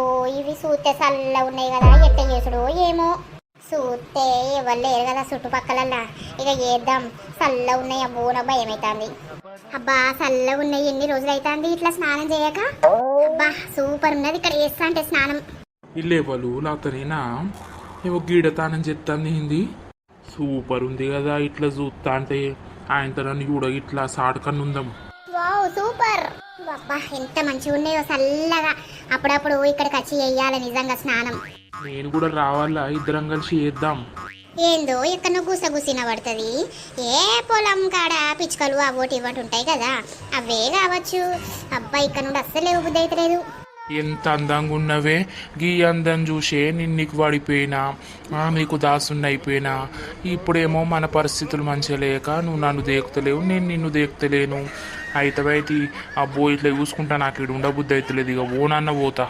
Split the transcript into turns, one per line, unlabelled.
ఓ ఇవి చూస్తే చల్ల ఉన్నాయి కదా ఎట్ట చేసుడు ఏమో. చూస్తే ఎవరు లేరు కదా చుట్టుపక్కలల్లా. ఇక చేద్దాం. చల్ల ఉన్నాయి అబ్బో నా భయం అవుతుంది అబ్బా చల్ల ఉన్నాయి ఎన్ని రోజులు అవుతుంది ఇట్లా స్నానం చేయక? అబ్బా సూపర్ ఉన్నది ఇక్కడ చేస్తా అంటే స్నానం.
ఇల్లేవలు లేకపోతేనేనా ఏవో గీడతానని చెప్తాంది హిందీ సూపర్ ఉంది కదా ఇట్లా చూస్తా అంటే. ఆయనతో నన్ను కూడా ఇట్లా సాడకన్ను ఉందాం
వావ్ సూపర్. అబ్బా ఎంత మంచిగా ఉన్నాయో చల్లగా. అప్పుడప్పుడు ఇక్కడికి వచ్చి చెయ్యాలి నిజంగా స్నానం.
నేను కూడా రావాలా ఇద్దరం కలిసి చేద్దాం.
ఏందో ఎక్కడో గుసగుసిన పడుతుంది. ఏ పొలం కాడ పిచ్చుకలు అవోటి ఇవ్వటి ఉంటాయి కదా అవే కావచ్చు. అబ్బా ఇక్కడ నుండి అస్సలే బుద్ధి అవుతలేదు
ఎంత అందంగా ఉన్నవే గీ అందం చూసే నేను నీకు పడిపోయినా ఆ, నీకు దాసుని అయిపోయినా. ఇప్పుడేమో మన పరిస్థితులు మంచిగా లేక నువ్వు నన్ను దేకుతలేవు నేను నిన్ను దేకుతలేను. అయితే అబ్బో ఇట్లా చూసుకుంటా నాకు ఇక్కడ ఉండబుద్ధి అవుతలేదు ఇక ఓనన్న పోతా.